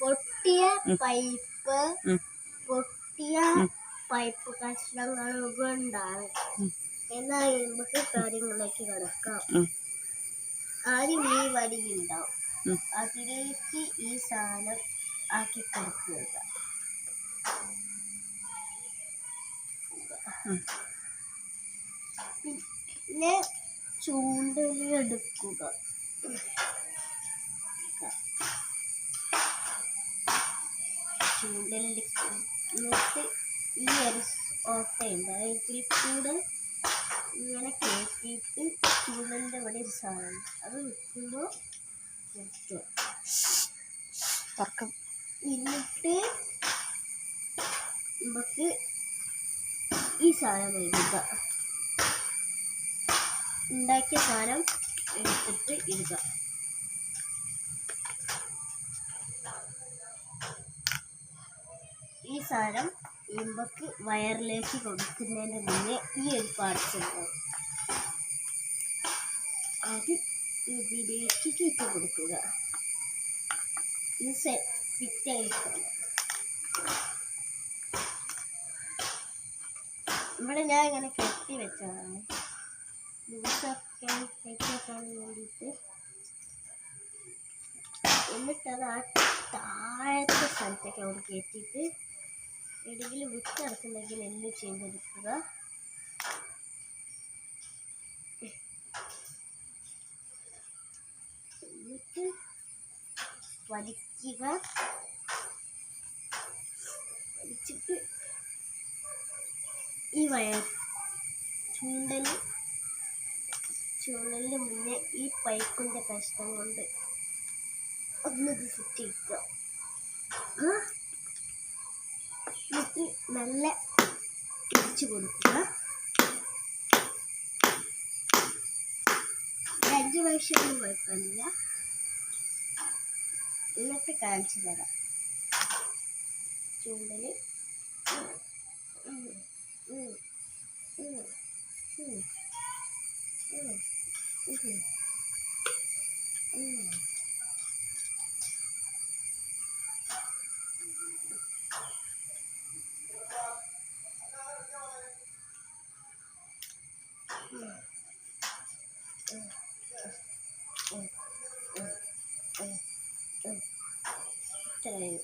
പൊട്ടിയ പൈപ്പ് പൊട്ടിയ പൈപ്പ് കഷ്ണങ്ങൾ കൊണ്ടാണ്. എന്നാൽ നമുക്ക് കാര്യങ്ങളിലേക്ക് കിടക്കാം. ആദ്യം ഈ വടി ഉണ്ടാവും. അതിലേക്ക് ഈ സാധനം ആക്കി കൊടുക്കുക. പിന്നെ ചൂണ്ടലി ചൂണ്ടലെടുക്കുക എന്നിട്ട് ഈ ഒരു ഓട്ടയുണ്ട് അതിൽ കൂടെ ഇങ്ങനെ കയറ്റിയിട്ട് ചൂണ്ടലിന്റെ അവിടെ ഒരു സാധനം. അത് വിൽക്കുമ്പോൾ എന്നിട്ട് നമുക്ക് ഈ സാധനം എഴുതുക ഉണ്ടാക്കിയ സാധനം എടുത്തിട്ട് ഇടുക. സാധനം ഇമ്പക്ക് വയറിലേക്ക് കൊടുക്കുന്നതിന് മുന്നേ ഈ ഒരു പാർട്സ് ഉണ്ടാവും അത് ഇതിലേക്ക് കയറ്റി കൊടുക്കുക. ഈ സെ ഫിറ്റ് ആയിരിക്കണം ഇവിടെ ഞാൻ ഇങ്ങനെ കെട്ടി വെച്ചതാണ്. ദിവസമൊക്കെ കെട്ടിവെക്കാൻ വേണ്ടിയിട്ട്. എന്നിട്ടത് ആ താഴത്തെ സ്ഥലത്തേക്ക് അവിടെ കയറ്റിയിട്ട് എവിടെയെങ്കിലും വിട്ടിറക്കുന്നെങ്കിൽ എല്ലാം ചെയ്തെടുക്കുക എന്നിട്ട് വലിക്കുക. വലിച്ചിട്ട് ഈ വയർ ചൂണ്ടൽ ചൂണ്ടലിന് മുന്നേ ഈ പൈപ്പിന്റെ കഷ്ണം കൊണ്ട് ഒന്നത് സെറ്റ് ആ? നല്ല ഇടിച്ചു കൊടുക്കുക. അഞ്ച് ഒന്നും കുഴപ്പമില്ല. എന്നിട്ട് കാണിച്ചു തരാം. ചൂണ്ടൽ. ഉം, ഉം, ഉം, ഉം, ഉം, Ten.